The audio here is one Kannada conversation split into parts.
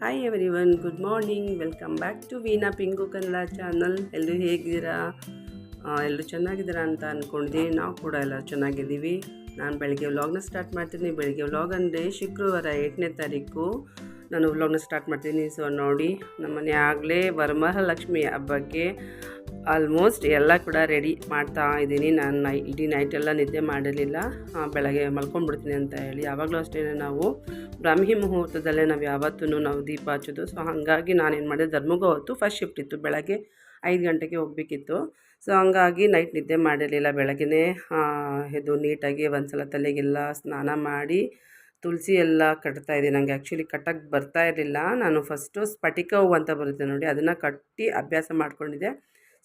Hi everyone good morning welcome back to Veena Pingu Kannada channel ಎಲ್ಲರೂ ಹೇಗಿದ್ದೀರಾ ಎಲ್ಲರೂ ಚೆನ್ನಾಗಿದ್ದೀರಾ ಅಂತ ಅಂದ್ಕೊಂಡಿದ್ದೀನಿ ನಾವು ಕೂಡ ಎಲ್ಲ ಚೆನ್ನಾಗಿದ್ದೀವಿ. ನಾನು ಬೆಳಗ್ಗೆ ವ್ಲಾಗ್ನ ಸ್ಟಾರ್ಟ್ ಮಾಡ್ತೀನಿ. ಬೆಳಗ್ಗೆ ವ್ಲಾಗ್ ಅಂದರೆ ಶುಕ್ರವಾರ ಎಂಟನೇ ತಾರೀಕು. ನಾನು ವ್ಲಾಗ್ನ ಸ್ಟಾರ್ಟ್ ಮಾಡ್ತೀನಿ. ಸೊ ನೋಡಿ, ನಮ್ಮನೆ ಆಗಲೇ ವರಮಹಾಲಕ್ಷ್ಮಿ ಹಬ್ಬಕ್ಕೆ ಆಲ್ಮೋಸ್ಟ್ ಎಲ್ಲ ಕೂಡ ರೆಡಿ ಮಾಡ್ತಾ ಇದ್ದೀನಿ. ನಾನು ನೈ ಇಡೀ ನೈಟೆಲ್ಲ ನಿದ್ದೆ ಮಾಡಿರಲಿಲ್ಲ. ಬೆಳಗ್ಗೆ ಮಲ್ಕೊಂಡ್ಬಿಡ್ತೀನಿ ಅಂತ ಹೇಳಿ. ಯಾವಾಗಲೂ ಅಷ್ಟೇ ನಾವು ಬ್ರಾಹ್ಮಿ ಮುಹೂರ್ತದಲ್ಲೇ ನಾವು ಯಾವತ್ತೂ ನಾವು ದೀಪ ಹಚ್ಚೋದು. ಸೊ ಹಾಗಾಗಿ ನಾನೇನು ಮಾಡಿದೆ, ಧರ್ಮಗ ಹೊತ್ತು ಫಸ್ಟ್ ಶಿಫ್ಟ್ ಇತ್ತು. ಬೆಳಗ್ಗೆ ಐದು ಗಂಟೆಗೆ ಹೋಗಬೇಕಿತ್ತು. ಸೊ ಹಂಗಾಗಿ ನೈಟ್ ನಿದ್ದೆ ಮಾಡಿರಲಿಲ್ಲ. ಬೆಳಗ್ಗೆ ಎದ್ದು ನೀಟಾಗಿ ಒಂದು ಸಲ ತಲೆಗೆಲ್ಲ ಸ್ನಾನ ಮಾಡಿ ತುಳಸಿ ಎಲ್ಲ ಕಟ್ತಾ ಇದ್ದೀನಿ. ನನಗೆ ಆ್ಯಕ್ಚುಲಿ ಕಟ್ಟಕ್ಕೆ ಬರ್ತಾ ಇರಲಿಲ್ಲ. ನಾನು ಫಸ್ಟು ಸ್ಫಟಿಕ ಹೂವು ಅಂತ ಬರುತ್ತೆ ನೋಡಿ, ಅದನ್ನು ಕಟ್ಟಿ ಅಭ್ಯಾಸ ಮಾಡ್ಕೊಂಡಿದ್ದೆ.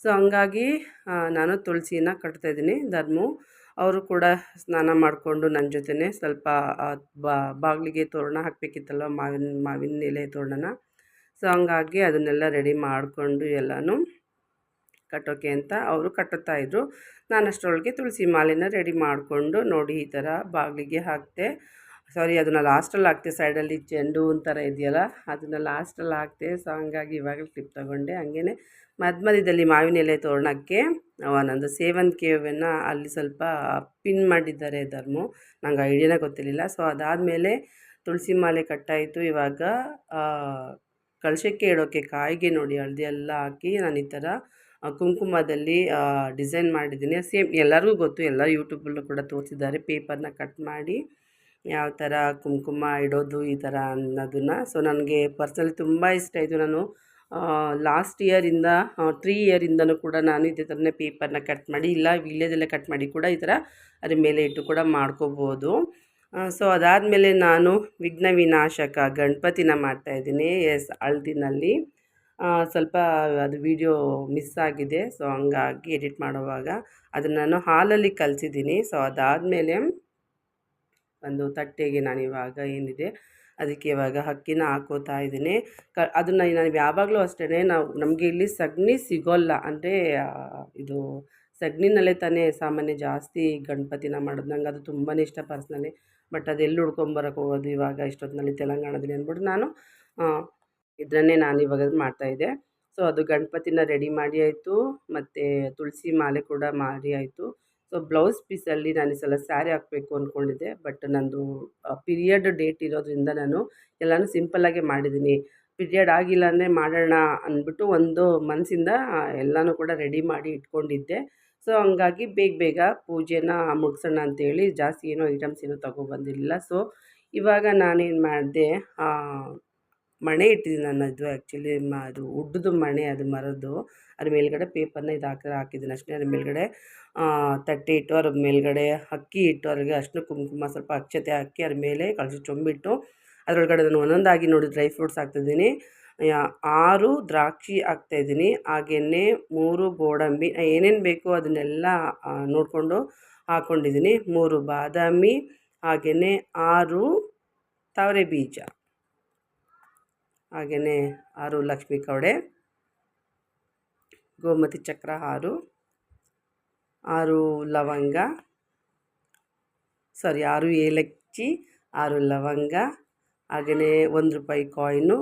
ಸೊ ಹಂಗಾಗಿ ನಾನು ತುಳಸಿನ ಕಟ್ತಾಯಿದ್ದೀನಿ ಧರ್ಮು. ಅವರು ಕೂಡ ಸ್ನಾನ ಮಾಡಿಕೊಂಡು ನನ್ನ ಜೊತೆನೇ ಸ್ವಲ್ಪ ಬಾಗಿಲಿಗೆ ತೋರಣ ಹಾಕಬೇಕಿತ್ತಲ್ವ, ಮಾವಿನ ಮಾವಿನ ಎಲೆ ತೋರಣನ. ಸೊ ಹಂಗಾಗಿ ಅದನ್ನೆಲ್ಲ ರೆಡಿ ಮಾಡಿಕೊಂಡು ಎಲ್ಲನೂ ಕಟ್ಟೋಕೆ ಅಂತ ಅವರು ಕಟ್ಟುತ್ತಾಯಿದ್ರು ನಾನು ಅಷ್ಟರೊಳಗೆ ತುಳಸಿ ಮಾಲೆನ ರೆಡಿ ಮಾಡಿಕೊಂಡು ನೋಡಿ ಈ ಥರ ಬಾಗಿಲಿಗೆ ಹಾಕಿದೆ ಸಾರಿ ಅದನ್ನು ಲಾಸ್ಟಲ್ಲಿ ಹಾಕ್ತೆ ಸೈಡಲ್ಲಿ ಚೆಂಡು ಒಂಥರ ಇದೆಯಲ್ಲ, ಅದನ್ನು ಲಾಸ್ಟಲ್ಲಿ ಹಾಕ್ತೆ ಸೊ ಹಂಗಾಗಿ ಇವಾಗ ಕ್ಲಿಪ್ ತೊಗೊಂಡೆ. ಹಂಗೇ ಮಧ್ಯ ಮಧ್ಯದಲ್ಲಿ ಮಾವಿನ ಎಲೆ ತೋರಣಕ್ಕೆ ನಂದು ಸೇವಂತಿಗೆ ಹೂವನ್ನು ಅಲ್ಲಿ ಸ್ವಲ್ಪ ಪಿನ್ ಮಾಡಿದ್ದಾರೆ ಧರ್ಮ. ನಂಗೆ ಐಡಿಯಾನೇ ಗೊತ್ತಿರಲಿಲ್ಲ. ಸೊ ಅದಾದಮೇಲೆ ತುಳಸಿ ಮಾಲೆ ಕಟ್ಟಾಯಿತು. ಇವಾಗ ಕಳಶಕ್ಕೆ ಇಡೋಕ್ಕೆ ಕಾಯಿಗೆ ನೋಡಿ ಹಳದಿ ಎಲ್ಲ ಹಾಕಿ ನಾನು ಈ ಥರ ಕುಂಕುಮದಲ್ಲಿ ಡಿಸೈನ್ ಮಾಡಿದ್ದೀನಿ. ಸೇಮ್ ಎಲ್ಲರಿಗೂ ಗೊತ್ತು ಎಲ್ಲ ಯೂಟ್ಯೂಬಲ್ಲೂ ಕೂಡ ತೋರಿಸಿದ್ದಾರೆ. ಪೇಪರ್ನ ಕಟ್ ಮಾಡಿ. ಯಾವ ಥರ ಕುಂಕುಮ ಇಡೋದು ಈ ಥರ ಅನ್ನೋದನ್ನು. ಸೊ ನನಗೆ ಪರ್ಸನಲಿ ತುಂಬ ಇಷ್ಟ ಆಯಿತು. ನಾನು ಲಾಸ್ಟ್ ಇಯರಿಂದ ತ್ರೀ ಇಯರಿಂದನೂ ಕೂಡ ನಾನು ಇದೇ ಥರನೇ ಪೇಪರ್ನ ಕಟ್ ಮಾಡಿ, ಇಲ್ಲ ವಿಲೇಜಲ್ಲೇ ಕಟ್ ಮಾಡಿ ಕೂಡ ಈ ಥರ ಅದ್ರ ಮೇಲೆ ಇಟ್ಟು ಕೂಡ ಮಾಡ್ಕೋಬೋದು. ಸೊ ಅದಾದಮೇಲೆ ನಾನು ವಿಘ್ನ ವಿನಾಶಕ ಗಣಪತಿನ ಮಾಡ್ತಾಯಿದ್ದೀನಿ ಎಸ್ ಅಳ್ದಿನಲ್ಲಿ ಸ್ವಲ್ಪ ಅದು ವಿಡಿಯೋ ಮಿಸ್ ಆಗಿದೆ. ಸೊ ಹಂಗಾಗಿ ಎಡಿಟ್ ಮಾಡುವಾಗ ಅದನ್ನು ನಾನು ಹಾಲಲ್ಲಿ ಕಲಿಸಿದ್ದೀನಿ. ಸೊ ಅದಾದಮೇಲೆ ಒಂದು ತಟ್ಟೆಗೆ ನಾನು ಇವಾಗ ಏನಿದೆ, ಅದಕ್ಕೆ ಇವಾಗ ಅಕ್ಕಿನ ಹಾಕೋತಾ ಇದ್ದೀನಿ. ಕ, ಅದನ್ನು ನಾನು ಯಾವಾಗಲೂ ಅಷ್ಟೇ ನಾವು, ನಮಗೆ ಇಲ್ಲಿ ಸಗಣಿ ಸಿಗೋಲ್ಲ. ಅಂದರೆ ಇದು ಸಗಣಿನಲ್ಲೇ ತಾನೇ ಸಾಮಾನ್ಯ ಜಾಸ್ತಿ ಗಣಪತಿನ ಮಾಡೋದು. ನಂಗೆ ಅದು ತುಂಬಾ ಇಷ್ಟ ಪರ್ಸ್ನಲಿ. ಬಟ್ ಅದು ಎಲ್ಲಿ ಹುಡ್ಕೊಂಬರಕ್ಕೆ ಹೋಗೋದು ಇವಾಗ ಇಷ್ಟೊತ್ತಿನಲ್ಲಿ ತೆಲಂಗಾಣದಲ್ಲಿ ಅಂದ್ಬಿಟ್ಟು ನಾನು ಇದನ್ನೇ ನಾನು ಇವಾಗ ಮಾಡ್ತಾಯಿದ್ದೆ ಸೊ, ಅದು ಗಣಪತಿನ ರೆಡಿ ಮಾಡಿ ಆಯಿತು. ಮತ್ತು ತುಳಸಿ ಮಾಲೆ ಕೂಡ ಮಾಡಿ ಆಯಿತು. ಸೊ ಬ್ಲೌಸ್ ಪೀಸಲ್ಲಿ ನಾನು ಈ ಸಲ ಸ್ಯಾರಿ ಹಾಕಬೇಕು ಅಂದ್ಕೊಂಡಿದ್ದೆ ಬಟ್ ನಂದು ಪಿರಿಯಡ್ ಡೇಟ್ ಇರೋದ್ರಿಂದ ನಾನು ಎಲ್ಲನೂ ಸಿಂಪಲ್ಲಾಗೆ ಮಾಡಿದ್ದೀನಿ. ಪಿರಿಯಡ್ ಆಗಿಲ್ಲ ಅಂದರೆ ಮಾಡೋಣ ಅಂದ್ಬಿಟ್ಟು ಒಂದು ಮನಸ್ಸಿಂದ ಎಲ್ಲನೂ ಕೂಡ ರೆಡಿ ಮಾಡಿ ಇಟ್ಕೊಂಡಿದ್ದೆ. ಸೊ ಹಂಗಾಗಿ ಬೇಗ ಬೇಗ ಪೂಜೆನ ಮುಗಿಸೋಣ ಅಂತೇಳಿ ಜಾಸ್ತಿ ಏನೋ ಐಟಮ್ಸ್ ಏನೂ ತೊಗೊಬಂದಿರಲಿಲ್ಲ ಸೊ ಇವಾಗ ನಾನೇನು ಮಾಡಿದೆ ಮಣೆ ಇಟ್ಟಿದ್ದೀನಿ ನಾನು ಅದು ಆ್ಯಕ್ಚುಲಿ. ಮ, ಅದು ಉಡ್ಡದು ಮಣೆ ಅದು ಮರದ್ದು. ಅದ್ರ ಮೇಲ್ಗಡೆ ಪೇಪರ್ನ ಇದು ಹಾಕಿ, ಹಾಕಿದ್ದೀನಿ ಅಷ್ಟೇ. ಅದ್ರ ಮೇಲ್ಗಡೆ ತಟ್ಟೆ ಇಟ್ಟು, ಅದ್ರ ಮೇಲ್ಗಡೆ ಅಕ್ಕಿ ಇಟ್ಟು ಅದ್ರಿಗೆ ಅಷ್ಟು ಕುಂಕುಮ ಸ್ವಲ್ಪ ಅಕ್ಷತೆ ಹಾಕಿ, ಅದ್ರ ಮೇಲೆ ಕಳಿಸಿ ಚೊಂಬಿಟ್ಟು, ಅದರೊಳಗಡೆ ನಾನು ಒಂದೊಂದಾಗಿ ನೋಡಿ ಡ್ರೈ ಫ್ರೂಟ್ಸ್ ಹಾಕ್ತಿದ್ದೀನಿ. ಆರು ದ್ರಾಕ್ಷಿ ಹಾಕ್ತಾಯಿದ್ದೀನಿ ಹಾಗೆಯೇ ಮೂರು ಗೋಡಂಬಿ ಏನೇನು ಬೇಕೋ ಅದನ್ನೆಲ್ಲ ನೋಡಿಕೊಂಡು ಹಾಕ್ಕೊಂಡಿದ್ದೀನಿ ಮೂರು ಬಾದಾಮಿ, ಹಾಗೆಯೇ ಆರು ತಾವರೆ ಬೀಜ. ಹಾಗೆಯೇ ಆರು ಲಕ್ಷ್ಮಿ ಕವಡೆ, ಗೋಮತಿ ಚಕ್ರ ಆರು ಆರು ಲವಂಗ ಸಾರಿ ಆರು ಏಲಕ್ಕಿ, ಆರು ಲವಂಗ, ಹಾಗೆಯೇ ಒಂದು ರೂಪಾಯಿ ಕಾಯಿನು,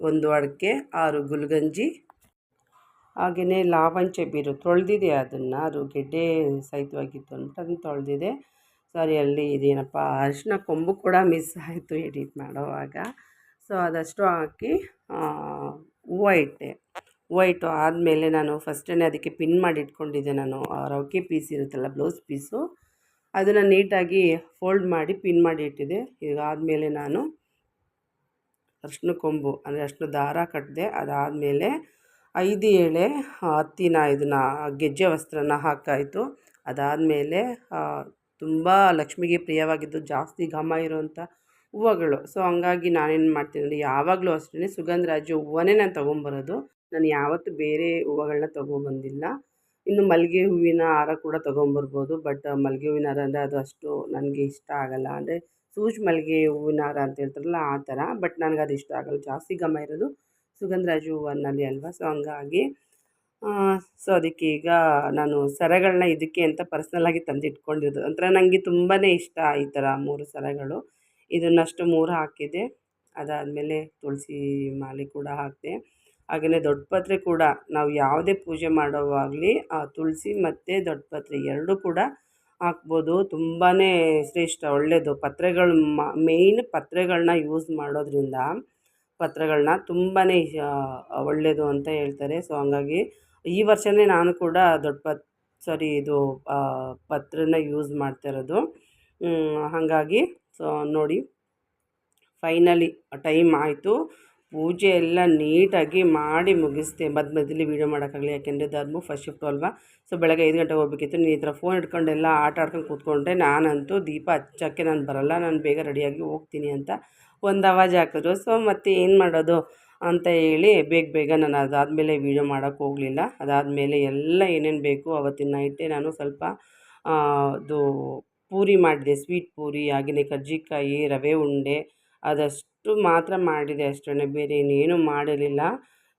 ಒಂದು ಅಡಿಕೆ, ಆರು ಗುಲ್ಗಂಜಿ, ಹಾಗೆಯೇ ಲಾವಂಚೆ ಬೀರು ತೊಳೆದಿದೆ ಅದನ್ನು, ಅದು ಗೆಡ್ಡೆ ಸಹಿತವಾಗಿತ್ತು ಅಂದ್ಬಿಟ್ಟು ಅದನ್ನು ತೊಳೆದಿದೆ. ಸಾರಿ, ಅಲ್ಲಿ ಇದೇನಪ್ಪ, ಅರಿಶಿನ ಕೊಂಬು ಕೂಡ ಮಿಸ್ ಆಯಿತು ಎಡಿಟ್ ಮಾಡೋವಾಗ ಸೊ ಅದಷ್ಟು ಹಾಕಿ ಹೂವು ಇಟ್ಟೆ. ಹೂವು ಇಟ್ಟು ಆದಮೇಲೆ ನಾನು ಫಸ್ಟೇ ಅದಕ್ಕೆ ಪಿನ್ ಮಾಡಿ ಇಟ್ಕೊಂಡಿದ್ದೆ ನಾನು. ರೌಕೆ ಪೀಸ್ ಇರುತ್ತಲ್ಲ ಬ್ಲೌಸ್ ಪೀಸು ಅದನ್ನು ನೀಟಾಗಿ ಫೋಲ್ಡ್ ಮಾಡಿ ಪಿನ್ ಮಾಡಿ ಇಟ್ಟಿದ್ದೆ. ಇದಾದಮೇಲೆ ನಾನು ಅರ್ಶಿನ ಕೊಂಬು, ಅಂದರೆ ಅರ್ಶಿನ ದಾರ ಕಟ್ಟಿದೆ ಅದಾದಮೇಲೆ ಐದು ಎಳೆ ಹತ್ತಿನ ಇದನ್ನು, ಗೆಜ್ಜೆ ವಸ್ತ್ರನ ಹಾಕಾಯಿತು ಅದಾದಮೇಲೆ ತುಂಬ ಲಕ್ಷ್ಮಿಗೆ ಪ್ರಿಯವಾಗಿದ್ದು ಜಾಸ್ತಿ ಘಮ ಇರೋವಂಥ ಹೂವುಗಳು. ಸೊ ಹಂಗಾಗಿ ನಾನೇನು ಮಾಡ್ತೀನಿ ಅಂದರೆ ಯಾವಾಗಲೂ ಅಷ್ಟೇ ಸುಗಂಧರಾಜ ಹೂವನ್ನೇ ನಾನು ತೊಗೊಂಬರೋದು. ನಾನು ಯಾವತ್ತೂ ಬೇರೆ ಹೂವುಗಳನ್ನ ತೊಗೊಬಂದಿಲ್ಲ. ಇನ್ನು ಮಲ್ಲಿಗೆ ಹೂವಿನ ಹಾರ ಕೂಡ ತೊಗೊಂಬರ್ಬೋದು. ಬಟ್ ಮಲ್ಲಿಗೆ ಹೂವಿನ ಹಾರ ಅಂದರೆ ಅದು ಅಷ್ಟು ನನಗೆ ಇಷ್ಟ ಆಗಲ್ಲ. ಅಂದರೆ ಸೂಜ್ ಮಲ್ಲಿಗೆ ಹೂವಿನ ಹಾರ ಅಂತ ಹೇಳ್ತಾರಲ್ಲ ಆ ಥರ. ಬಟ್ ನನಗೆ ಅದು ಇಷ್ಟ ಆಗಲ್ಲ. ಜಾಸ್ತಿ ಗಮ ಇರೋದು ಸುಗಂಧರಾಜ ಹೂವಿನಲ್ಲಿ ಅಲ್ವಾ? ಸೊ ಹಂಗಾಗಿ ಸೊ ಅದಕ್ಕೆ ಈಗ ನಾನು ಸರಗಳನ್ನ ಇದಕ್ಕೆ ಅಂತ ಪರ್ಸ್ನಲ್ಲಾಗಿ ತಂದಿಟ್ಕೊಂಡಿರೋದು. ಒಂಥರ ನನಗೆ ತುಂಬಾ ಇಷ್ಟ ಈ ಥರ ಮೂರು ಸರಗಳು. ಇದನ್ನಷ್ಟು ಮೂರು ಹಾಕಿದೆ. ಅದಾದಮೇಲೆ ತುಳಸಿ ಮಾಲೆ ಕೂಡ ಹಾಕಿದೆ. ಹಾಗೆಯೇ ದೊಡ್ಡಪತ್ರೆ ಕೂಡ ನಾವು ಯಾವುದೇ ಪೂಜೆ ಮಾಡೋವಾಗಲಿ ಆ ತುಳಸಿ ಮತ್ತು ದೊಡ್ಡಪತ್ರೆ ಎರಡೂ ಕೂಡ ಹಾಕ್ಬೋದು. ತುಂಬಾ ಶ್ರೇಷ್ಠ ಒಳ್ಳೆಯದು ಪತ್ರೆಗಳು ಮೇಯ್ನ್ ಪತ್ರೆಗಳನ್ನ ಯೂಸ್ ಮಾಡೋದ್ರಿಂದ ಪತ್ರೆಗಳನ್ನ ತುಂಬಾ ಒಳ್ಳೆಯದು ಅಂತ ಹೇಳ್ತಾರೆ. ಸೊ ಹಂಗಾಗಿ ಈ ವರ್ಷವೇ ನಾನು ಕೂಡ ದೊಡ್ಡ ಪತ್ ಸಾರಿ ಇದು ಪತ್ರನ ಯೂಸ್ ಮಾಡ್ತಾ ಇರೋದು. ಹಾಗಾಗಿ ಸೊ ನೋಡಿ ಫೈನಲಿ ಟೈಮ್ ಆಯಿತು. ಪೂಜೆ ಎಲ್ಲ ನೀಟಾಗಿ ಮಾಡಿ ಮುಗಿಸ್ತೆ. ಮಧ್ಯ ಮಧ್ಯದಲ್ಲಿ ವೀಡಿಯೋ ಮಾಡೋಕ್ಕಾಗಲಿ ಯಾಕೆಂದರೆ ಧರ್ಮು ಫಸ್ಟ್ ಶಿಫ್ಟ್ ಅಲ್ವಾ? ಸೊ ಬೆಳಗ್ಗೆ ಐದು ಗಂಟೆಗೆ ಹೋಗ್ಬೇಕಿತ್ತು. ನೀನು ಈ ಥರ ಫೋನ್ ಇಟ್ಕೊಂಡೆಲ್ಲ ಆಟ ಆಡ್ಕೊಂಡು ಕೂತ್ಕೊಂಡ್ರೆ ನಾನಂತೂ ದೀಪ ಹಚ್ಚೋಕ್ಕೆ ನಾನು ಬರಲ್ಲ. ನಾನು ಬೇಗ ರೆಡಿಯಾಗಿ ಹೋಗ್ತೀನಿ ಅಂತ ಒಂದು ಅವಾಜ್ ಹಾಕಿದ್ರು. ಸೊ ಮತ್ತೆ ಏನು ಮಾಡೋದು ಅಂತ ಹೇಳಿ ಬೇಗ ಬೇಗ ನಾನು ಅದಾದಮೇಲೆ ವೀಡಿಯೋ ಮಾಡೋಕ್ಕೆ ಹೋಗಲಿಲ್ಲ. ಅದಾದಮೇಲೆ ಎಲ್ಲ ಏನೇನು ಬೇಕು ಅವತ್ತಿನ ನೈಟೇ ನಾನು ಸ್ವಲ್ಪ ಅದು ಪೂರಿ ಮಾಡಿದೆ ಸ್ವೀಟ್ ಪೂರಿ ಹಾಗೆಯೇ ಕರ್ಜಿಕಾಯಿ, ರವೆ ಉಂಡೆ, ಅದಷ್ಟು ಮಾತ್ರ ಮಾಡಿದೆ ಅಷ್ಟೇ ಬೇರೆ ಇನ್ನೇನು ಮಾಡಿರಲಿಲ್ಲ.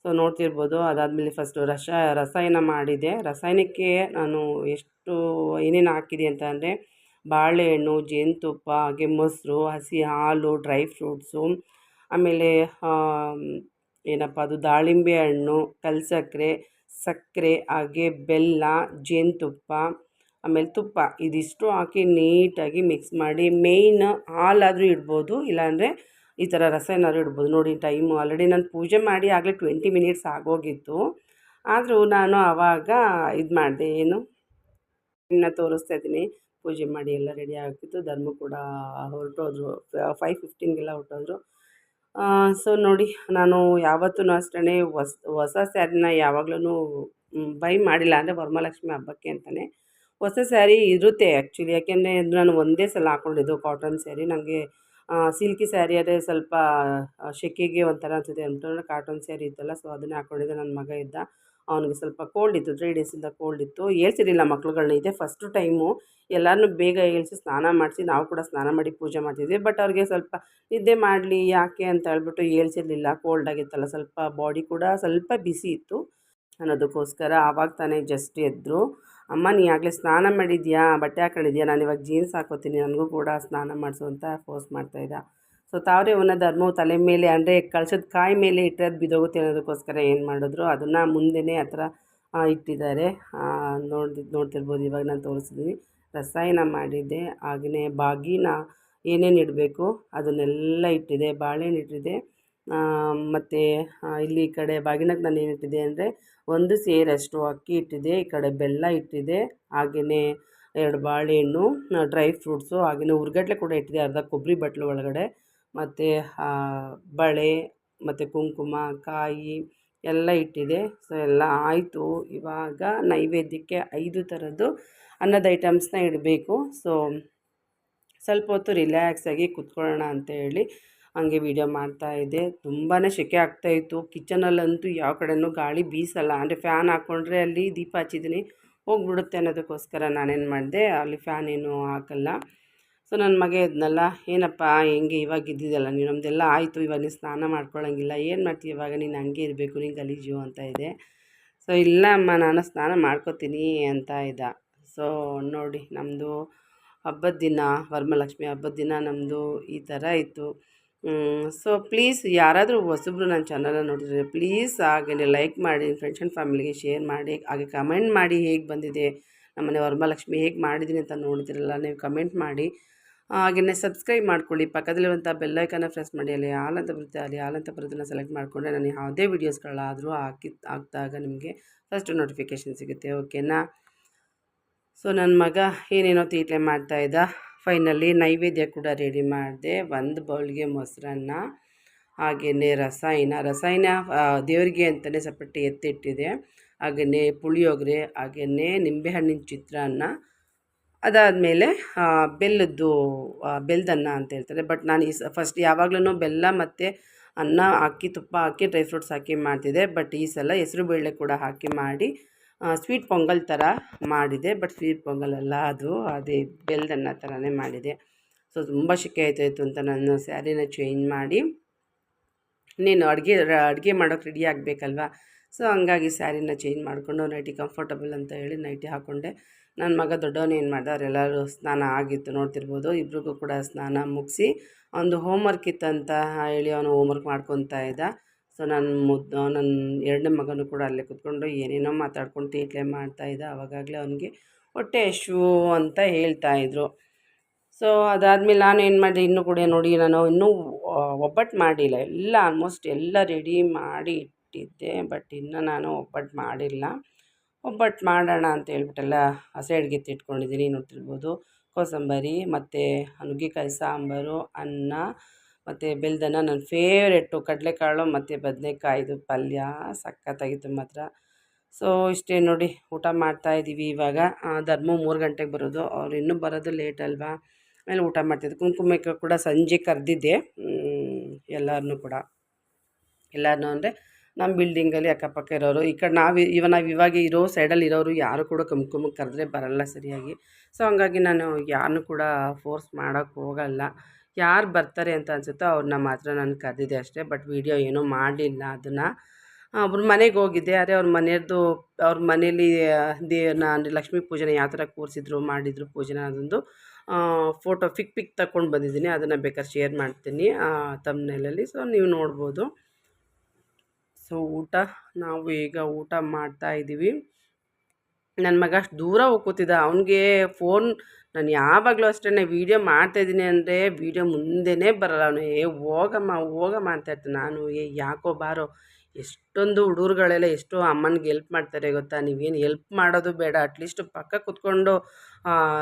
ಸೊ ನೋಡ್ತಿರ್ಬೋದು, ಅದಾದಮೇಲೆ ಫಸ್ಟು ರಸ, ರಸಾಯನ ಮಾಡಿದೆ. ರಸಾಯನಕ್ಕೆ ನಾನು ಎಷ್ಟು ಏನೇನು ಹಾಕಿದೆ ಅಂತ ಅಂದರೆ, ಬಾಳೆಹಣ್ಣು, ಜೇನುತುಪ್ಪ, ಹಾಗೆ ಮೊಸರು, ಹಸಿ ಹಾಲು ಡ್ರೈ ಫ್ರೂಟ್ಸು ಆಮೇಲೆ ಏನಪ್ಪ ಅದು, ದಾಳಿಂಬೆ ಹಣ್ಣು ಕಲ್ಸಕ್ಕರೆ ಸಕ್ಕರೆ, ಹಾಗೆ ಬೆಲ್ಲ, ಜೇನುತುಪ್ಪ ಆಮೇಲೆ ತುಪ್ಪ, ಇದಿಷ್ಟು ಹಾಕಿ ನೀಟಾಗಿ ಮಿಕ್ಸ್ ಮಾಡಿ ಮೇಯ್ನ್ ಹಾಲಾದರೂ ಇಡ್ಬೋದು, ಇಲ್ಲಾಂದರೆ ಈ ಥರ ರಸ ಏನಾದರೂ ಇಡ್ಬೋದು. ನೋಡಿ ಟೈಮು ಆಲ್ರೆಡಿ ನಾನು ಪೂಜೆ ಮಾಡಿ ಆಗಲೇ ಟ್ವೆಂಟಿ ಮಿನಿಟ್ಸ್ ಆಗೋಗಿತ್ತು. ಆದರೂ ನಾನು ಆವಾಗ ಇದು ಮಾಡಿದೆ, ಏನು? ಇನ್ನು ತೋರಿಸ್ತಾ ಇದ್ದೀನಿ. ಪೂಜೆ ಮಾಡಿ ಎಲ್ಲ ರೆಡಿ ಆಗಿತ್ತು, ಧರ್ಮ ಕೂಡ ಹೊರಟೋದ್ರು ಫೈವ್ ಫಿಫ್ಟೀನ್ಗೆಲ್ಲ ಹೊರಟೋದ್ರು. ಸೊ ನೋಡಿ, ನಾನು ಯಾವತ್ತೂ ಅಷ್ಟೇ ಹೊಸ ಹೊಸ ಸ್ಯಾರಿನ ಯಾವಾಗ್ಲೂ ಬೈ ಮಾಡಿಲ್ಲ. ಅಂದರೆ ವರಮಹಾಲಕ್ಷ್ಮಿ ಹಬ್ಬಕ್ಕೆ ಅಂತಲೇ ಹೊಸ ಸ್ಯಾರಿ ಇರುತ್ತೆ ಆ್ಯಕ್ಚುಲಿ ಯಾಕೆಂದರೆ ನಾನು ಒಂದೇ ಸಲ ಹಾಕ್ಕೊಂಡಿದ್ದು ಕಾಟನ್ ಸ್ಯಾರಿ. ನನಗೆ ಸಿಲ್ಕಿ ಸ್ಯಾರಿ ಅದೇ ಸ್ವಲ್ಪ ಸೆಕೆಗೆ ಒಂಥರ ಅನಿಸುತ್ತೆ. ಅಂದ್ಬಿಟ್ಟು ಕಾಟನ್ ಸ್ಯಾರಿ ಇತ್ತಲ್ಲ, ಸೊ ಅದನ್ನೇ ಹಾಕ್ಕೊಂಡಿದ್ದೆ ನನ್ನ ಮಗ ಇದ್ದ. ಅವನಿಗೆ ಸ್ವಲ್ಪ ಕೋಲ್ಡ್ ಇತ್ತು. ತ್ರೀ ಡೇಸಿಂದ ಕೋಲ್ಡ್ ಇತ್ತು. ಹೇಳ್ತಿರಲಿಲ್ಲ ಮಕ್ಳುಗಳ್ನ. ಇದೆ ಫಸ್ಟು ಟೈಮು ಎಲ್ಲರನ್ನೂ ಬೇಗ ಏಳಿಸಿ ಸ್ನಾನ ಮಾಡಿಸಿ, ನಾವು ಕೂಡ ಸ್ನಾನ ಮಾಡಿ ಪೂಜೆ ಮಾಡ್ತಿದ್ವಿ. ಬಟ್ ಅವ್ರಿಗೆ ಸ್ವಲ್ಪ ನಿದ್ದೆ ಮಾಡಲಿ, ಯಾಕೆ ಅಂತ ಹೇಳ್ಬಿಟ್ಟು ಏಳ್ಸಿರಲಿಲ್ಲ. ಕೋಲ್ಡ್ ಆಗಿತ್ತಲ್ಲ. ಸ್ವಲ್ಪ ಬಾಡಿ ಕೂಡ ಸ್ವಲ್ಪ ಬಿಸಿ ಇತ್ತು ಅನ್ನೋದಕ್ಕೋಸ್ಕರ ಆವಾಗ ತಾನೇ ಜಸ್ಟ್ ಎದ್ದರು ಅಮ್ಮ, ನೀ ಆಗಲೇ ಸ್ನಾನ ಮಾಡಿದ್ಯಾ? ಬಟ್ಟೆ ಹಾಕೊಂಡಿದ್ಯಾ? ನಾನು ಇವಾಗ ಜೀನ್ಸ್ ಹಾಕೋತೀನಿ ನನಗೂ ಕೂಡ ಸ್ನಾನ ಮಾಡಿಸು ಅಂತ ಫೋರ್ಸ್ ಮಾಡ್ತಾಯಿದ್ದ ಸೊ ತಾವರೆ ಅವನ ಧರ್ಮವು ತಲೆ ಮೇಲೆ, ಅಂದರೆ ಕಳ್ಸದ ಕಾಯಿ ಮೇಲೆ ಇಟ್ಟರೆ ಅದು ಬಿದೋಗುತ್ತೆ ಅನ್ನೋದಕ್ಕೋಸ್ಕರ ಏನು ಮಾಡಿದ್ರು. ಅದನ್ನು ಮುಂದೆನೇ ಆ ಥರ ಇಟ್ಟಿದ್ದಾರೆ ನೋಡಿ ನೋಡ್ತಿರ್ಬೋದು. ಇವಾಗ ನಾನು ತೋರಿಸಿದ್ದೀನಿ ರಸಾಯನ ಮಾಡಿದ್ದೆ. ಹಾಗೆಯೇ ಬಾಗಿನ ಏನೇನು ಇಡಬೇಕು, ಅದನ್ನೆಲ್ಲ ಇಟ್ಟಿದೆ. ಬಾಳೆಹಣ್ಣು ಇಟ್ಟಿದೆ. ಮತ್ತು ಇಲ್ಲಿ ಈ ಕಡೆ ಬಾಗಿನಕ್ಕೆ ನಾನು ಏನು ಇಟ್ಟಿದ್ದೆ ಅಂದರೆ ಒಂದು ಸೇರಷ್ಟು ಅಕ್ಕಿ ಇಟ್ಟಿದ್ದೆ ಈ ಕಡೆ ಬೆಲ್ಲ ಇಟ್ಟಿದ್ದೆ ಹಾಗೆಯೇ ಎರಡು ಬಾಳೆಹಣ್ಣು ಡ್ರೈ ಫ್ರೂಟ್ಸು ಹಾಗೆಯೇ ಹುರ್ಗಡ್ಲೆ ಕೂಡ ಇಟ್ಟಿದೆ, ಅರ್ಧ ಕೊಬ್ಬರಿ ಬಟ್ಲು ಒಳಗಡೆ. ಮತ್ತು ಬಳೆ, ಮತ್ತು ಕುಂಕುಮ, ಕಾಯಿ ಎಲ್ಲ ಇಟ್ಟಿದೆ. ಸೊ ಎಲ್ಲ ಆಯಿತು. ಇವಾಗ ನೈವೇದ್ಯಕ್ಕೆ ಐದು ಥರದ್ದು ಅನ್ನದ ಐಟಮ್ಸ್ನ ಇಡಬೇಕು. ಸೊ ಸ್ವಲ್ಪ ಹೊತ್ತು ರಿಲ್ಯಾಕ್ಸಾಗಿ ಕುತ್ಕೊಳ್ಳೋಣ ಅಂತ ಹೇಳಿ ಹಂಗೆ ವೀಡಿಯೋ ಮಾಡ್ತಾಯಿದ್ದೆ ತುಂಬಾ ಸೆಕೆ ಆಗ್ತಾಯಿತ್ತು ಕಿಚನಲ್ಲಂತೂ ಯಾವ ಕಡೆಯೂ ಗಾಳಿ ಬೀಸಲ್ಲ. ಅಂದರೆ ಫ್ಯಾನ್ ಹಾಕ್ಕೊಂಡ್ರೆ ಅಲ್ಲಿ ದೀಪ ಹಚ್ಚಿದ್ದೀನಿ. ಹೋಗ್ಬಿಡುತ್ತೆ ಅನ್ನೋದಕ್ಕೋಸ್ಕರ ನಾನೇನು ಮಾಡಿದೆ. ಅಲ್ಲಿ ಫ್ಯಾನ್ ಏನು ಹಾಕಲ್ಲ. ಸೊ ನನ್ನ ಮಗ ಇದ್ನಲ್ಲ ಏನಪ್ಪ, ಹೆಂಗೆ ಇವಾಗ ಇದ್ದಿದ್ದಲ್ಲ ನೀನು ನಮ್ಮದೆಲ್ಲ ಆಯಿತು. ಇವಾಗ ನೀನು ಸ್ನಾನ ಮಾಡ್ಕೊಳ್ಳೋಂಗಿಲ್ಲ ಏನು ಮಾಡ್ತೀವಿ ಇವಾಗ? ನೀನು ಹಂಗೆ ಇರಬೇಕು. ನೀನು ಗಲೀಜು ಅಂತ ಇದೆ ಸೊ ಇಲ್ಲ ಅಮ್ಮ, ನಾನು ಸ್ನಾನ ಮಾಡ್ಕೋತೀನಿ ಅಂತ ಇದ್ದ. ಸೊ ನೋಡಿ ನಮ್ಮದು ಹಬ್ಬದ ದಿನ ವರಮಹಾಲಕ್ಷ್ಮಿ ಹಬ್ಬದ ದಿನ ನಮ್ಮದು ಈ ಥರ ಇತ್ತು. ಸೊ ಪ್ಲೀಸ್ ಯಾರಾದರೂ ಹೊಸಬ್ರು ನನ್ನ ಚಾನಲ್ನ ನೋಡಿದ್ರೆ ಪ್ಲೀಸ್ ಹಾಗೆಯೇ ಲೈಕ್ ಮಾಡಿ ಫ್ರೆಂಡ್ಸ್ ಆ್ಯಂಡ್ ಫ್ಯಾಮಿಲಿಗೆ ಶೇರ್ ಮಾಡಿ, ಹಾಗೆ ಕಮೆಂಟ್ ಮಾಡಿ ಹೇಗೆ ಬಂದಿದೆ ನಮ್ಮನೆ ವರಮಹಾಲಕ್ಷ್ಮಿ ಹೇಗೆ ಮಾಡಿದ್ದೀನಿ ಅಂತ ನೋಡಿದಿರಲ್ಲ, ನೀವು ಕಮೆಂಟ್ ಮಾಡಿ. ಹಾಗೆಯೇ ಸಬ್ಸ್ಕ್ರೈಬ್ ಮಾಡ್ಕೊಳ್ಳಿ, ಪಕ್ಕದಲ್ಲಿರುವಂಥ ಬೆಲ್ಲೈಕನ್ನ ಪ್ರೆಸ್ ಮಾಡಿ, ಅಲ್ಲಿ ಹಾಲಂತ ಬರುತ್ತೆ, ಅಲ್ಲಿ ಹಾಲಂತ ಅಂತ ಬರೋದನ್ನು ಸೆಲೆಕ್ಟ್ ಮಾಡಿಕೊಂಡ್ರೆ ನಾನು ಯಾವುದೇ ವೀಡಿಯೋಸ್ಗಳಾದರೂ ಹಾಕಿ, ಹಾಕಿದಾಗ ನಿಮಗೆ ಫಸ್ಟ್ ನೋಟಿಫಿಕೇಷನ್ ಸಿಗುತ್ತೆ ಓಕೆನಾ ಸೊ ನನ್ನ ಮಗ ಏನೇನೋ ತೀಟೆ ಮಾಡ್ತಾಯಿದ್ದ ಫೈನಲಿ ನೈವೇದ್ಯ ಕೂಡ ರೆಡಿ ಮಾಡಿದೆ. ಒಂದು ಬೌಲ್ಗೆ ಮೊಸರನ್ನ, ಹಾಗೆಯೇ ರಸಾಯನ. ರಸಾಯನ ದೇವರಿಗೆ ಅಂತಲೇ ಸಪ್ರೇಟ್ ಎತ್ತಿಟ್ಟಿದೆ. ಹಾಗೆಯೇ ಪುಳಿಯೋಗರೆ, ಹಾಗೆಯೇ ನಿಂಬೆಹಣ್ಣಿನ ಚಿತ್ರಾನ್ನ, ಅದಾದಮೇಲೆ ಬೆಲ್ಲದ್ದು ಬೆಲ್ಲದನ್ನ ಅಂತ ಹೇಳ್ತಾರೆ. ಬಟ್ ನಾನು ಈ ಫಸ್ಟ್ ಯಾವಾಗಲೂ ಬೆಲ್ಲ ಮತ್ತು ಅನ್ನ ಹಾಕಿ ತುಪ್ಪ ಹಾಕಿ ಡ್ರೈ ಫ್ರೂಟ್ಸ್ ಹಾಕಿ ಮಾಡ್ತಿದ್ದೆ. ಬಟ್ ಈ ಸಲ ಹೆಸ್ರುಬೇಳೆ ಕೂಡ ಹಾಕಿ ಮಾಡಿ ಸ್ವೀಟ್ ಪೊಂಗಲ್ ಥರ ಮಾಡಿದೆ, ಬಟ್ ಸ್ವೀಟ್ ಪೊಂಗಲ್ ಅಲ್ಲ ಅದು. ಅದೇ ಬೆಲ್ಲದನ್ನ ಥರನೇ ಮಾಡಿದೆ. ಸೊ ತುಂಬ ಶೆಕೆ ಆಯ್ತಾಯಿತ್ತು ಅಂತ ನಾನು ಸ್ಯಾರಿನ ಚೇಂಜ್ ಮಾಡಿ. ನೀನು ಅಡುಗೆ ಅಡುಗೆ ಮಾಡೋಕ್ಕೆ ರೆಡಿ ಆಗಬೇಕಲ್ವ? ಸೊ ಹಂಗಾಗಿ ಸ್ಯಾರಿನ ಚೇಂಜ್ ಮಾಡಿಕೊಂಡು ನೈಟಿ ಕಂಫರ್ಟಬಲ್ ಅಂತ ಹೇಳಿ ನೈಟಿ ಹಾಕ್ಕೊಂಡೆ ನನ್ನ ಮಗ ದೊಡ್ಡವನು ಏನು ಮಾಡ್ದೆ ಅವರೆಲ್ಲರೂ ಸ್ನಾನ ಆಗಿತ್ತು ನೋಡ್ತಿರ್ಬೋದು. ಇಬ್ರಿಗೂ ಕೂಡ ಸ್ನಾನ ಮುಗಿಸಿ, ಒಂದು ಹೋಮ್ವರ್ಕ್ ಇತ್ತಂತ ಹೇಳಿ ಅವನು ಹೋಮ್ವರ್ಕ್ ಮಾಡ್ಕೊತಾ ಇದ್ದ. ಸೊ ನನ್ನ ಮುದ್ದ, ನನ್ನ ಎರಡನೇ ಮಗನೂ ಕೂಡ ಅಲ್ಲೇ ಕೂತ್ಕೊಂಡು ಏನೇನೋ ಮಾತಾಡ್ಕೊಂಡು ತೀಟ್ಲೆ ಮಾಡ್ತಾಯಿದ್ದ ಅವಾಗಲೇ ಅವನಿಗೆ ಹೊಟ್ಟೆ ಶೂ ಅಂತ ಹೇಳ್ತಾಯಿದ್ರು ಸೊ ಅದಾದಮೇಲೆ ನಾನು ಏನು ಮಾಡಿದೆ, ಇನ್ನೂ ಕೂಡ ನೋಡಿ, ನಾನು ಇನ್ನೂ ಒಬ್ಬಟ್ಟು ಮಾಡಿಲ್ಲ. ಎಲ್ಲ ಆಲ್ಮೋಸ್ಟ್ ಎಲ್ಲ ರೆಡಿ ಮಾಡಿ ಇಟ್ಟಿದ್ದೆ ಬಟ್ ಇನ್ನು ನಾನು ಒಬ್ಬಟ್ಟು ಮಾಡಿಲ್ಲ. ಒಬ್ಬಟ್ಟು ಮಾಡೋಣ ಅಂತ ಹೇಳ್ಬಿಟ್ಟೆಲ್ಲ ಹಸಿ ಅಡುಗೆ ಇಟ್ಕೊಂಡಿದ್ದೀನಿ ನೋಡ್ತಿರ್ಬೋದು ಕೋಸಂಬರಿ, ಮತ್ತು ನುಗ್ಗಿಕಾಯಿ ಸಾಂಬಾರು, ಅನ್ನ ಮತ್ತು ಬೆಲ್ದನ್ನ ನನ್ನ ಫೇವ್ರೆಟ್ಟು ಕಡಲೆಕಾಳು ಮತ್ತು ಬದನೇಕಾಯ್ದು ಪಲ್ಯ ಸಖತ್ತಾಗಿತ್ತು ಮಾತ್ರ. ಸೊ ಇಷ್ಟೇ ನೋಡಿ ಊಟ ಮಾಡ್ತಾಯಿದ್ದೀವಿ ಇವಾಗ. ಧರ್ಮ ಮೂರು ಗಂಟೆಗೆ ಬರೋದು. ಅವ್ರು ಇನ್ನೂ ಬರೋದು ಲೇಟ್ ಅಲ್ವಾ? ಆಮೇಲೆ ಊಟ ಮಾಡ್ತಿದ್ದೆ. ಕುಂಕುಮಕ್ಕೆ ಕೂಡ ಸಂಜೆ ಕರೆದಿದ್ದೆ. ಎಲ್ಲರನ್ನೂ ಕೂಡ. ಎಲ್ಲರನ್ನೂ ಅಂದರೆ ನಮ್ಮ ಬಿಲ್ಡಿಂಗಲ್ಲಿ ಅಕ್ಕಪಕ್ಕ ಇರೋರು. ಈ ಕಡೆ ನಾವು ಇವ, ನಾವು ಇವಾಗ ಇರೋ ಸೈಡಲ್ಲಿ ಇರೋರು ಯಾರು ಕೂಡ ಕುಂಕುಮಕ್ಕೆ ಕರೆದ್ರೆ ಬರಲ್ಲ ಸರಿಯಾಗಿ. ಸೊ ಹಂಗಾಗಿ ನಾನು ಯಾರನ್ನೂ ಕೂಡ ಫೋರ್ಸ್ ಮಾಡೋಕ್ಕೆ ಹೋಗಲ್ಲ. ಯಾರು ಬರ್ತಾರೆ ಅಂತ ಅನಿಸುತ್ತೋ ಅವ್ರನ್ನ ಮಾತ್ರ ನಾನು ಕರೆದಿದ್ದೆ ಅಷ್ಟೇ ಬಟ್ ವೀಡಿಯೋ ಏನೂ ಮಾಡಲಿಲ್ಲ ಅದನ್ನು. ಅವ್ರ ಮನೆಗೆ ಹೋಗಿದ್ದೆ ಆದರೆ ಅವ್ರ ಮನೆಯದು ಅವ್ರ ಮನೇಲಿ ದೇವ್ರನ್ನ ಅಂದರೆ ಲಕ್ಷ್ಮೀ ಪೂಜೆನ ಯಾವ ಥರ ಕೂರಿಸಿದ್ರು, ಮಾಡಿದರು ಪೂಜೆನ ಅದೊಂದು ಫೋಟೋ ಫಿಕ್ ಪಿಕ್ ತಗೊಂಡು ಬಂದಿದ್ದೀನಿ, ಅದನ್ನು ಬೇಕಾದ್ರೆ ಶೇರ್ ಮಾಡ್ತೀನಿ ತಮ್ಮನೇಲಲ್ಲಿ ಸೊ ನೀವು ನೋಡ್ಬೋದು. ಸೊ ಊಟ, ನಾವು ಈಗ ಊಟ ಮಾಡ್ತಾ ಇದ್ದೀವಿ ನನ್ನ ಮಗ ಅಷ್ಟು ದೂರ ಹೋಗ್ಕೋತಿದ್ದ. ಅವನಿಗೆ ಫೋನ್ ನಾನು ಯಾವಾಗಲೂ ಅಷ್ಟೇ ವೀಡಿಯೋ ಮಾಡ್ತಾಯಿದ್ದೀನಿ ಅಂದರೆ ವೀಡಿಯೋ ಮುಂದೆನೇ ಬರಲ್ಲ. ಅವನು, ಏ, ಹೋಗಮ್ಮ ಹೋಗಮ್ಮ ಅಂತ ಇರ್ತಾನೆ ನಾನು, ಏ, ಯಾಕೋ ಬಾರೋ, ಎಷ್ಟೊಂದು ಹುಡುಗರುಗಳೆಲ್ಲ ಎಷ್ಟೋ ಅಮ್ಮನಿಗೆ ಎಲ್ಪ್ ಮಾಡ್ತಾರೆ ಗೊತ್ತಾ? ನೀವೇನು ಎಲ್ಪ್ ಮಾಡೋದು ಬೇಡ. ಅಟ್ಲೀಸ್ಟ್ ಪಕ್ಕ ಕೂತ್ಕೊಂಡು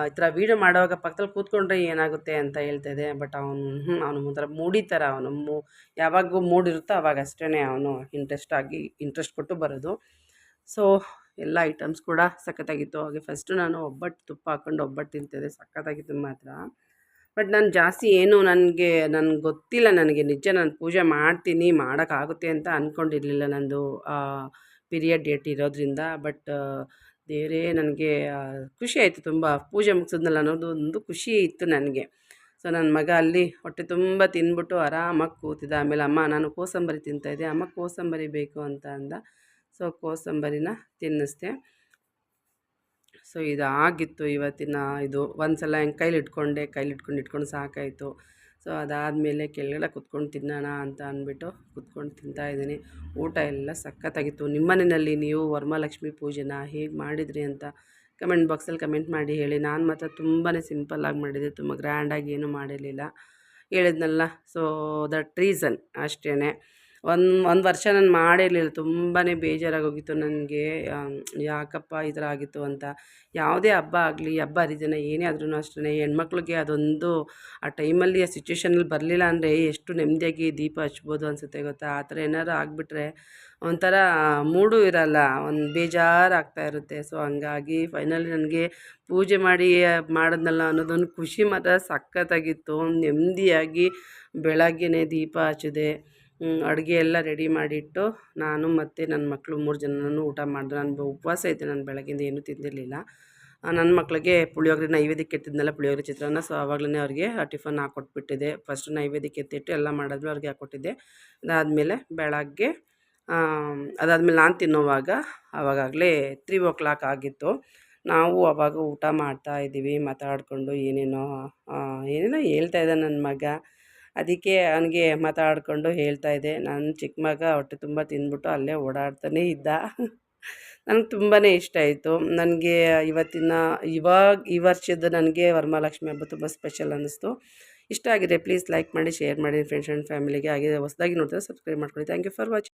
ಈ ಥರ ವೀಡಿಯೋ ಮಾಡುವಾಗ ಪಕ್ಕದಲ್ಲಿ ಕೂತ್ಕೊಂಡ್ರೆ ಏನಾಗುತ್ತೆ ಅಂತ ಹೇಳ್ತಾಯಿದ್ದೆ ಬಟ್ ಅವನು ಅವನು ಒಂಥರ ಮೂಡಿ ಅವನು ಮೂ ಯಾವಾಗ ಮೂಡಿರುತ್ತೋ ಅವಾಗ ಅಷ್ಟೇ ಅವನು ಇಂಟ್ರೆಸ್ಟ್ ಆಗಿ ಇಂಟ್ರೆಸ್ಟ್ ಕೊಟ್ಟು ಬರೋದು. ಸೊ ಎಲ್ಲ ಐಟಮ್ಸ್ ಕೂಡ ಸಖತ್ತಾಗಿತ್ತು. ಹಾಗೆ ಫಸ್ಟು ನಾನು ಒಬ್ಬಟ್ಟು ತುಪ್ಪ ಹಾಕ್ಕೊಂಡು ಒಬ್ಬಟ್ಟು ತಿಂತಿದ್ದೆ. ಸಖತ್ತಾಗಿತ್ತು ಮಾತ್ರ. ಬಟ್ ನಾನು ಜಾಸ್ತಿ ಏನು ನನಗೆ ನನ್ಗೆ ಗೊತ್ತಿಲ್ಲ ನನಗೆ. ನಿಜ ನಾನು ಪೂಜೆ ಮಾಡ್ತೀನಿ, ಮಾಡೋಕ್ಕಾಗುತ್ತೆ ಅಂತ ಅಂದ್ಕೊಂಡಿರಲಿಲ್ಲ ನಂದು ಪೀರಿಯಡ್ ಡೇಟ್ ಇರೋದ್ರಿಂದ. ಬಟ್ ದೇವರೇ ನನಗೆ ಖುಷಿ ಆಯಿತು ತುಂಬ. ಪೂಜೆ ಮುಗಿಸಿದ್ನಲ್ಲ ಅನ್ನೋದು ಒಂದು ಖುಷಿ ಇತ್ತು ನನಗೆ. ಸೊ ನನ್ನ ಮಗ ಅಲ್ಲಿ ಹೊಟ್ಟೆ ತುಂಬ ತಿಂದ್ಬಿಟ್ಟು ಆರಾಮಾಗಿ ಕೂತಿದ್ದ. ಆಮೇಲೆ ಅಮ್ಮ, ನಾನು ಕೋಸಂಬರಿ ತಿಂತಾಯಿದ್ದೆ ಅಮ್ಮ ಕೋಸಂಬರಿ ಬೇಕು ಅಂತ ಅಂದ. ಸೊ ಕೋಸಂಬರಿನ ತಿನ್ನಿಸ್ದೆ. ಸೊ ಇದು ಆಗಿತ್ತು ಇವತ್ತಿನ ಇದು. ಒಂದು ಸಲ ಹೆಂಗೆ ಕೈಲಿ ಇಟ್ಕೊಂಡೆ ಕೈಲಿ ಇಟ್ಕೊಂಡು ಇಟ್ಕೊಂಡು ಸಾಕಾಯಿತು. ಸೊ ಅದಾದಮೇಲೆ ಕೆಳಗಡೆ ಕುತ್ಕೊಂಡು ತಿನ್ನೋಣ ಅಂತ ಅಂದ್ಬಿಟ್ಟು ಕುತ್ಕೊಂಡು ತಿಂತಾಯಿದ್ದೀನಿ ಊಟ ಎಲ್ಲ ಸಖತ್ತಾಗಿತ್ತು. ನಿಮ್ಮನೆಯಲ್ಲಿ ನೀವು ವರಮಹಾಲಕ್ಷ್ಮಿ ಪೂಜೆನ ಹೇಗೆ ಮಾಡಿದ್ರಿ ಅಂತ ಕಮೆಂಟ್ ಬಾಕ್ಸಲ್ಲಿ ಕಮೆಂಟ್ ಮಾಡಿ ಹೇಳಿ. ನಾನು ಮಾತ್ರ ತುಂಬಾ ಸಿಂಪಲ್ಲಾಗಿ ಮಾಡಿದೆ ತುಂಬ ಗ್ರ್ಯಾಂಡಾಗಿ ಏನೂ ಮಾಡಿರಲಿಲ್ಲ. ಹೇಳಿದ್ನಲ್ಲ. ಸೊ ದಟ್ ರೀಸನ್ ಅಷ್ಟೇ ಒಂದು ಒಂದು ವರ್ಷ ನಾನು ಮಾಡಿರಲಿಲ್ಲ. ತುಂಬಾ ಬೇಜಾರಾಗೋಗಿತ್ತು ನನಗೆ. ಯಾಕಪ್ಪ ಈ ಥರ ಆಗಿತ್ತು ಅಂತ. ಯಾವುದೇ ಹಬ್ಬ ಆಗಲಿ, ಹಬ್ಬ ಹರಿದಿನ ಏನೇ ಆದ್ರೂ ಅಷ್ಟೇ ಹೆಣ್ಮಕ್ಳಿಗೆ ಅದೊಂದು, ಆ ಟೈಮಲ್ಲಿ ಆ ಸಿಚುವೇಷನಲ್ಲಿ ಬರಲಿಲ್ಲ ಅಂದರೆ ಎಷ್ಟು ನೆಮ್ಮದಿಯಾಗಿ ದೀಪ ಹಚ್ಬೋದು ಅನಿಸುತ್ತೆ ಗೊತ್ತಾ? ಆ ಥರ ಏನಾದ್ರು ಆಗಿಬಿಟ್ರೆ ಒಂಥರ ಮೂಡು ಇರಲ್ಲ. ಒಂದು ಬೇಜಾರಾಗ್ತಾ ಇರುತ್ತೆ. ಸೊ, ಹಂಗಾಗಿ ಫೈನಲಿ ನನಗೆ ಪೂಜೆ ಮಾಡಿ ಮಾಡಿದ್ನಲ್ಲ ಅನ್ನೋದೊಂದು ಖುಷಿ ಮಾತ್ರ ಸಖತ್ತಾಗಿತ್ತು. ನೆಮ್ಮದಿಯಾಗಿ ಬೆಳಗ್ಗೆನೇ ದೀಪ ಹಚ್ಚಿದೆ. ಅಡುಗೆ ಎಲ್ಲ ರೆಡಿ ಮಾಡಿಟ್ಟು ನಾನು ಮತ್ತು ನನ್ನ ಮಕ್ಕಳು ಮೂರು ಜನನೂ ಊಟ ಮಾಡಿದ್ರು ನಾನು ಉಪವಾಸ ಇದ್ದೆ ನಾನು ಬೆಳಗ್ಗಿಂದ ಏನೂ ತಿಂದಿರಲಿಲ್ಲ. ನನ್ನ ಮಕ್ಕಳಿಗೆ ಪುಳಿಯೋಗರೆ ನೈವೇದ್ಯಕ್ಕೆ ಎತ್ತಿದ್ನಲ್ಲ ಪುಳಿಯೋಗರೆ ಚಿತ್ರಾನ್ನ ಸೊ ಆವಾಗಲೇ ಅವ್ರಿಗೆ ಟಿಫನ್ ಹಾಕ್ಕೊಟ್ಬಿಟ್ಟಿದ್ದೆ ಫಸ್ಟ್ ನೈವೇದ್ಯಕ್ಕೆ ಎತ್ತಿಟ್ಟು ಎಲ್ಲ ಮಾಡಿದ್ರು ಅವ್ರಿಗೆ ಹಾಕ್ಕೊಟ್ಟಿದ್ದೆ ಅದಾದಮೇಲೆ ಬೆಳಗ್ಗೆ ಅದಾದಮೇಲೆ ನಾನು ತಿನ್ನೋವಾಗ ಆವಾಗಲೇ ತ್ರೀ ಓ ಕ್ಲಾಕ್ ಆಗಿತ್ತು. ನಾವು ಅವಾಗ ಊಟ ಮಾಡ್ತಾ ಇದ್ದೀವಿ, ಮಾತಾಡಿಕೊಂಡು ಏನೇನೋ ಏನೇನೋ ಹೇಳ್ತಾಯಿದ್ದ ನನ್ನ ಮಗ. ಅದಕ್ಕೆ ಅವನಿಗೆ ಮಾತಾಡಿಕೊಂಡು ಹೇಳ್ತಾಯಿದ್ದೆ ನನ್ನ ಚಿಕ್ಕ ಮಗ, ಹೊಟ್ಟೆ ತುಂಬ ತಿಂದ್ಬಿಟ್ಟು ಅಲ್ಲೇ ಓಡಾಡ್ತಾನೇ ಇದ್ದ. ನನಗೆ ತುಂಬಾ ಇಷ್ಟ ಆಯಿತು. ನನಗೆ ಇವತ್ತಿನ, ಇವಾಗ, ಈ ವರ್ಷದ ನನಗೆ ವರಮಹಾಲಕ್ಷ್ಮಿ ಹಬ್ಬ ತುಂಬ ಸ್ಪೆಷಲ್ ಅನ್ನಿಸ್ತು. ಇಷ್ಟ ಆಗಿದೆ ಪ್ಲೀಸ್ ಲೈಕ್ ಮಾಡಿ ಶೇರ್ ಮಾಡಿ ಫ್ರೆಂಡ್ಸ್ ಆ್ಯಂಡ್ ಫ್ಯಾಮಿಲಿಗೆ ಆಗಿದೆ ಹೊಸದಾಗಿ ನೋಡಿದ್ರೆ ಸಬ್ಸ್ಕ್ರೈಬ್ ಮಾಡ್ಕೊಳ್ಳಿ. Thank you for watching